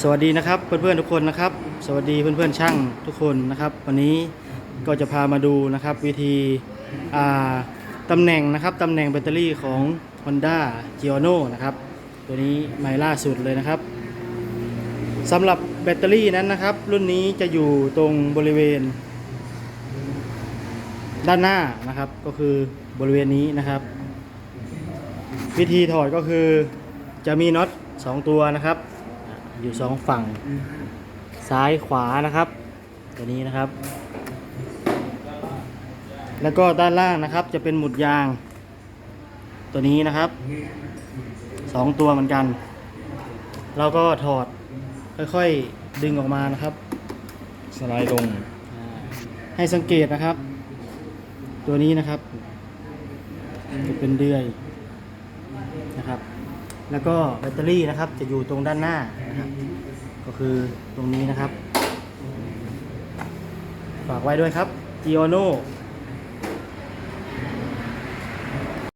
สวัสดีนะครับเพื่อนๆทุกคนนะครับ สวัสดีเพื่อนๆช่างทุกคนนะครับ วันนี้ก็จะพามาดูนะครับวิธีตำแหน่งนะครับตำแหน่งแบตเตอรี่ของ Honda g i o n o นะครับตัวนี้ใหม่ล่าสุดเลยนะครับสำหรับแบตเตอรี่นั้นนะครับ รุ่นนี้จะอยู่ตรงบริเวณ ด้านหน้านะครับก็คือบริเวณนี้นะครับ วิธีถอดก็คือจะมีน็อต2ตัวนะครับ อยู่สองฝั่ง ซ้ายขวานะครับ ตัวนี้นะครับ แล้วก็ด้านล่างนะครับจะเป็นหมุดยาง ตัวนี้นะครับสองตัวเหมือนกันเราก็ถอดค่อยๆดึงออกมานะครับ สไลด์ลงอ่าให้สังเกตนะครับ ตัวนี้นะครับ จะเป็นเดือยนะครับ แล้วก็แบตเตอรี่นะครับ จะอยู่ตรงด้านหน้านะครับ ก็คือตรงนี้นะครับ ฝากไว้ด้วยครับ g i o n o